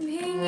Ping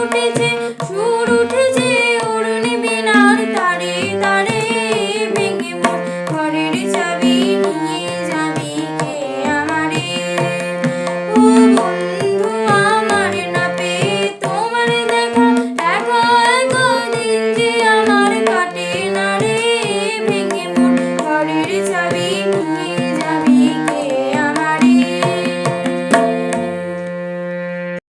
উঠেছে সুর উঠেছে উড়নি বিনার তারে তারে।